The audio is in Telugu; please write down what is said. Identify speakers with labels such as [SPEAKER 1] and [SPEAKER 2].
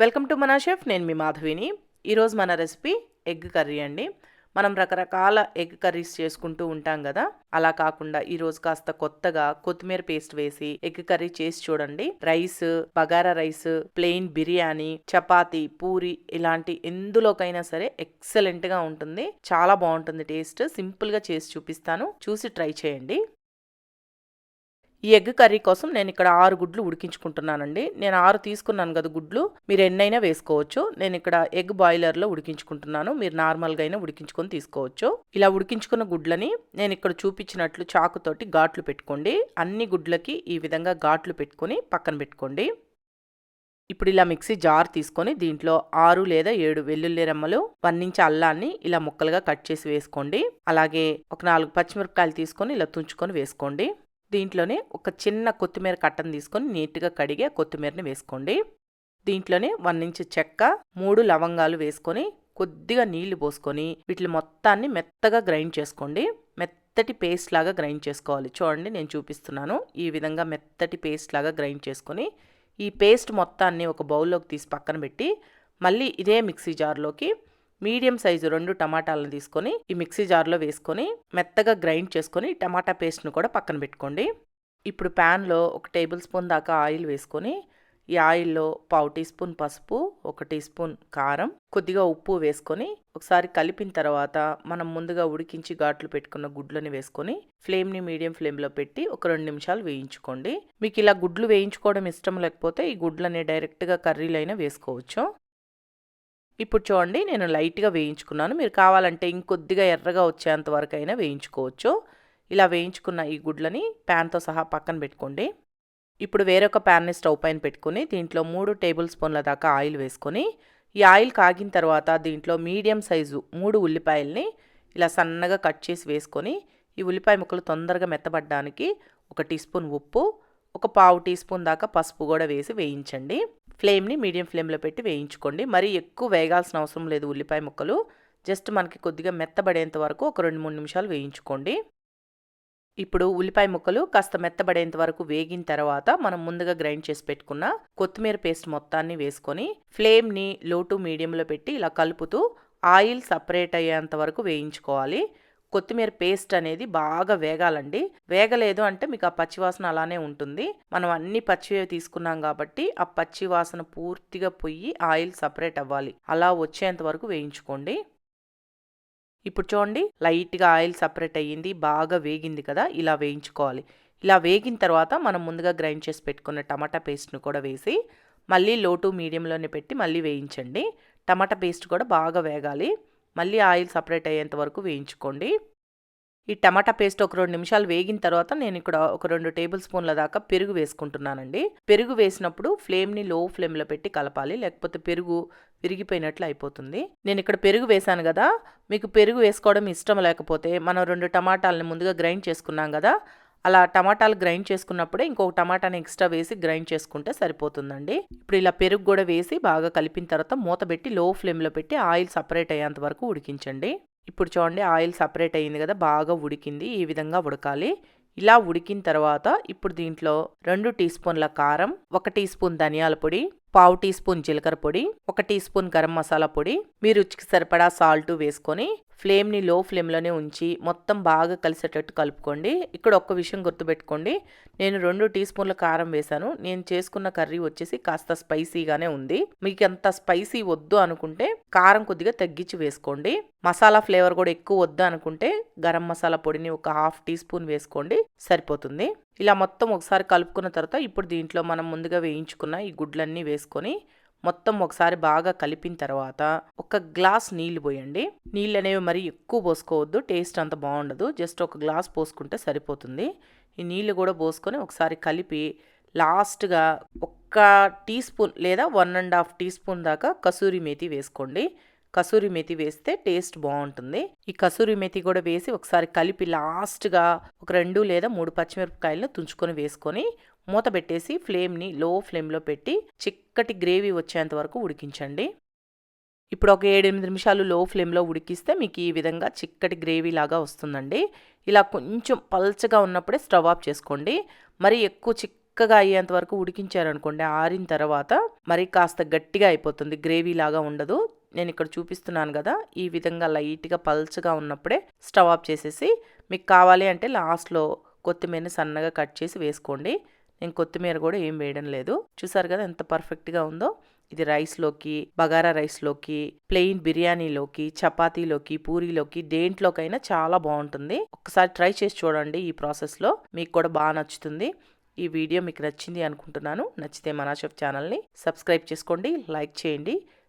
[SPEAKER 1] వెల్కమ్ టు మనా షెఫ్ నేను మీ మాధవిని. ఈరోజు మన రెసిపీ ఎగ్ కర్రీ అండి. మనం రకరకాల ఎగ్ కర్రీస్ చేసుకుంటూ ఉంటాం కదా. అలా కాకుండా ఈరోజు కాస్త కొత్తగా కొత్తిమీర పేస్ట్ వేసి ఎగ్ కర్రీ చేసి చూడండి. Rice bagara rice plain biryani chapati puri ఇలాంటి ఎందులోకైనా సరే ఎక్సలెంట్గా ఉంటుంది. చాలా బాగుంటుంది టేస్ట్. సింపుల్గా చేసి చూపిస్తాను. చూసి ట్రై చేయండి. ఈ ఎగ్ కర్రీ కోసం నేను ఇక్కడ ఆరు గుడ్లు ఉడికించుకుంటున్నానండి. నేను ఆరు తీసుకున్నాను కదా గుడ్లు. మీరు ఎన్నైనా వేసుకోవచ్చు. నేను ఇక్కడ ఎగ్ బాయిలర్లో ఉడికించుకుంటున్నాను. మీరు నార్మల్గా అయినా ఉడికించుకొని తీసుకోవచ్చు. ఇలా ఉడికించుకున్న గుడ్లని నేను ఇక్కడ చూపించినట్లు చాకుతోటి ఘాట్లు పెట్టుకోండి. అన్ని గుడ్లకి ఈ విధంగా ఘాట్లు పెట్టుకొని పక్కన పెట్టుకోండి. ఇప్పుడు ఇలా మిక్సీ జార్ తీసుకొని దీంట్లో ఆరు లేదా ఏడు వెల్లుల్లి రెమ్మలు వన్ ఇంచ్ అల్లాన్ని ఇలా ముక్కలుగా కట్ చేసి వేసుకోండి. అలాగే ఒక నాలుగు పచ్చిమిరపకాయలు తీసుకొని ఇలా తుంచుకొని వేసుకోండి. దీంట్లోనే ఒక చిన్న కొత్తిమీర కట్టను తీసుకొని నీట్గా కడిగి కొత్తిమీరని వేసుకోండి. దీంట్లోనే వన్ ఇంచ్ చెక్క మూడు లవంగాలు వేసుకొని కొద్దిగా నీళ్ళు పోసుకొని వీటిని మొత్తాన్ని మెత్తగా గ్రైండ్ చేసుకోండి. మెత్తటి పేస్ట్ లాగా గ్రైండ్ చేసుకోవాలి. చూడండి నేను చూపిస్తున్నాను. ఈ విధంగా మెత్తటి పేస్ట్ లాగా గ్రైండ్ చేసుకొని ఈ పేస్ట్ మొత్తాన్ని ఒక బౌల్లోకి తీసి పక్కన పెట్టి మళ్ళీ ఇదే మిక్సీ జార్లోకి మీడియం సైజు రెండు టమాటాలను తీసుకొని ఈ మిక్సీ జార్లో వేసుకొని మెత్తగా గ్రైండ్ చేసుకొని టమాటా పేస్ట్ను కూడా పక్కన పెట్టుకోండి. ఇప్పుడు ప్యాన్లో ఒక టేబుల్ స్పూన్ దాకా ఆయిల్ వేసుకొని ఈ ఆయిల్లో పావు టీ స్పూన్ పసుపు ఒక టీ స్పూన్ కారం కొద్దిగా ఉప్పు వేసుకొని ఒకసారి కలిపిన తర్వాత మనం ముందుగా ఉడికించి ఘాట్లు పెట్టుకున్న గుడ్లని వేసుకొని ఫ్లేమ్ని మీడియం ఫ్లేమ్లో పెట్టి ఒక రెండు నిమిషాలు వేయించుకోండి. మీకు ఇలా గుడ్లు వేయించుకోవడం ఇష్టం లేకపోతే ఈ గుడ్లని డైరెక్ట్గా కర్రీలైనా వేసుకోవచ్చు. ఇప్పుడు చూడండి నేను లైట్గా వేయించుకున్నాను. మీరు కావాలంటే ఇంకొద్దిగా ఎర్రగా వచ్చేంత వరకు అయినా వేయించుకోవచ్చు. ఇలా వేయించుకున్న ఈ గుడ్లని ప్యాన్తో సహా పక్కన పెట్టుకోండి. ఇప్పుడు వేరొక ప్యాన్ని స్టవ్ పైన పెట్టుకుని దీంట్లో మూడు టేబుల్ స్పూన్ల దాకా ఆయిల్ వేసుకొని ఈ ఆయిల్ కాగిన తర్వాత దీంట్లో మీడియం సైజు మూడు ఉల్లిపాయల్ని ఇలా సన్నగా కట్ చేసి వేసుకొని ఈ ఉల్లిపాయ ముక్కలు తొందరగా మెత్తబడ్డానికి ఒక టీ స్పూన్ ఉప్పు ఒక పావు టీ స్పూన్ దాకా పసుపు కూడా వేసి వేయించండి. ఫ్లేమ్ని మీడియం ఫ్లేమ్లో పెట్టి వేయించుకోండి. మరీ ఎక్కువ వేగాల్సిన అవసరం లేదు ఉల్లిపాయ ముక్కలు. జస్ట్ మనకి కొద్దిగా మెత్తబడేంత వరకు ఒక రెండు మూడు నిమిషాలు వేయించుకోండి. ఇప్పుడు ఉల్లిపాయ ముక్కలు కాస్త మెత్తబడేంత వరకు వేగిన తర్వాత మనం ముందుగా గ్రైండ్ చేసి పెట్టుకున్న కొత్తిమీర పేస్ట్ మొత్తాన్ని వేసుకొని ఫ్లేమ్ని లో టు మీడియంలో పెట్టి ఇలా కలుపుతూ ఆయిల్ సపరేట్ అయ్యేంత వరకు వేయించుకోవాలి. కొత్తిమీర పేస్ట్ అనేది బాగా వేగాలండి. వేగలేదు అంటే మీకు ఆ పచ్చివాసన అలానే ఉంటుంది. మనం అన్ని పచ్చివే తీసుకున్నాం కాబట్టి ఆ పచ్చివాసన పూర్తిగా పొయ్యి ఆయిల్ సపరేట్ అవ్వాలి. అలా వచ్చేంత వరకు వేయించుకోండి. ఇప్పుడు చూడండి లైట్గా ఆయిల్ సపరేట్ అయ్యింది బాగా వేగింది కదా ఇలా వేయించుకోవాలి. ఇలా వేగిన తర్వాత మనం ముందుగా గ్రైండ్ చేసి పెట్టుకున్న టమాటా పేస్ట్ను కూడా వేసి మళ్ళీ లో టు మీడియంలోనే పెట్టి మళ్ళీ వేయించండి. టమాటా పేస్ట్ కూడా బాగా వేగాలి. మళ్ళీ ఆయిల్ సపరేట్ అయ్యేంత వరకు వేయించుకోండి. ఈ టమాటా పేస్ట్ ఒక రెండు నిమిషాలు వేగిన తర్వాత నేను ఇక్కడ ఒక రెండు టేబుల్ స్పూన్ల దాకా పెరుగు వేసుకుంటున్నానండి. పెరుగు వేసినప్పుడు ఫ్లేమ్ని లో ఫ్లేమ్లో పెట్టి కలపాలి లేకపోతే పెరుగు విరిగిపోయినట్లు అయిపోతుంది. నేను ఇక్కడ పెరుగు వేశాను కదా మీకు పెరుగు వేసుకోవడం ఇష్టం లేకపోతే మనం రెండు టమాటాలని ముందుగా గ్రైండ్ చేసుకున్నాం కదా అలా టమాటాలు గ్రైండ్ చేసుకున్నప్పుడే ఇంకొక టమాటాని ఎక్స్ట్రా వేసి గ్రైండ్ చేసుకుంటే సరిపోతుందండి. ఇప్పుడు ఇలా పెరుగు కూడా వేసి బాగా కలిపిన తర్వాత మూత పెట్టి లో ఫ్లేమ్లో పెట్టి ఆయిల్ సపరేట్ అయ్యేంత వరకు ఉడికించండి. ఇప్పుడు చూడండి ఆయిల్ సపరేట్ అయ్యింది కదా బాగా ఉడికింది ఈ విధంగా ఉడకాలి. ఇలా ఉడికిన తర్వాత ఇప్పుడు దీంట్లో రెండు టీ స్పూన్ల కారం ఒక టీ స్పూన్ ధనియాల పొడి పావు టీ స్పూన్ జీలకర్ర పొడి ఒక టీ స్పూన్ గరం మసాలా పొడి మీ రుచికి సరిపడా సాల్ట్ వేసుకొని ఫ్లేమ్ని లో ఫ్లేమ్లోనే ఉంచి మొత్తం బాగా కలిసేటట్టు కలుపుకోండి. ఇక్కడ ఒక్క విషయం గుర్తుపెట్టుకోండి. నేను రెండు టీ స్పూన్ల కారం వేశాను. నేను చేసుకున్న కర్రీ వచ్చేసి కాస్త స్పైసీగానే ఉంది. మీకు అంత స్పైసీ వద్దు అనుకుంటే కారం కొద్దిగా తగ్గించి వేసుకోండి. మసాలా ఫ్లేవర్ కూడా ఎక్కువ వద్దు అనుకుంటే గరం మసాలా పొడిని ఒక హాఫ్ టీ స్పూన్ వేసుకోండి. సరిపోతుంది. ఇలా మొత్తం ఒకసారి కలుపుకున్న తర్వాత ఇప్పుడు దీంట్లో మనం ముందుగా వేయించుకున్న ఈ గుడ్లన్నీ వేసుకొని మొత్తం ఒకసారి బాగా కలిపిన తర్వాత ఒక గ్లాస్ నీళ్ళు పోయండి. నీళ్ళు అనేవి మరి ఎక్కువ పోసుకోవద్దు టేస్ట్ అంత బాగుండదు. జస్ట్ ఒక గ్లాస్ పోసుకుంటే సరిపోతుంది. ఈ నీళ్ళు కూడా పోసుకొని ఒకసారి కలిపి లాస్ట్గా ఒక్క టీ స్పూన్ లేదా one and half teaspoon దాకా కసూరి మేతి వేసుకోండి. కసూరి మెతి వేస్తే టేస్ట్ బాగుంటుంది. ఈ కసూరి మెతి కూడా వేసి ఒకసారి కలిపి లాస్ట్గా ఒక రెండు లేదా మూడు పచ్చిమిరపకాయలను తుంచుకొని వేసుకొని మూత పెట్టేసి ఫ్లేమ్ని లో ఫ్లేమ్లో పెట్టి చిక్కటి గ్రేవీ వచ్చేంత వరకు ఉడికించండి. ఇప్పుడు ఒక ఏడెనిమిది నిమిషాలు లో ఫ్లేమ్లో ఉడికిస్తే మీకు ఈ విధంగా చిక్కటి గ్రేవీ లాగా వస్తుందండి. ఇలా కొంచెం పల్చగా ఉన్నప్పుడే స్టవ్ ఆఫ్ చేసుకోండి. మరి ఎక్కువ చిక్కగా అయ్యేంత వరకు ఉడికించారనుకోండి ఆరిన తర్వాత మరి కాస్త గట్టిగా అయిపోతుంది. గ్రేవీ లాగా ఉండదు. నేను ఇక్కడ చూపిస్తున్నాను కదా ఈ విధంగా లైట్గా పల్చగా ఉన్నప్పుడే స్టవ్ ఆఫ్ చేసేసి మీకు కావాలి అంటే లాస్ట్లో కొత్తిమీరని సన్నగా కట్ చేసి వేసుకోండి. నేను కొత్తిమీర కూడా ఏం వేయడం లేదు. చూసారు కదా ఎంత పర్ఫెక్ట్గా ఉందో? ఇది రైస్లోకి బగారా రైస్లోకి ప్లెయిన్ బిర్యానీలోకి చపాతీలోకి పూరీలోకి దేంట్లోకైనా చాలా బాగుంటుంది. ఒకసారి ట్రై చేసి చూడండి ఈ ప్రాసెస్లో. మీకు కూడా బాగా నచ్చుతుంది. ఈ వీడియో మీకు నచ్చింది అనుకుంటున్నాను. నచ్చితే మనాషఫ్ ఛానల్ని సబ్స్క్రైబ్ చేసుకోండి లైక్ చేయండి.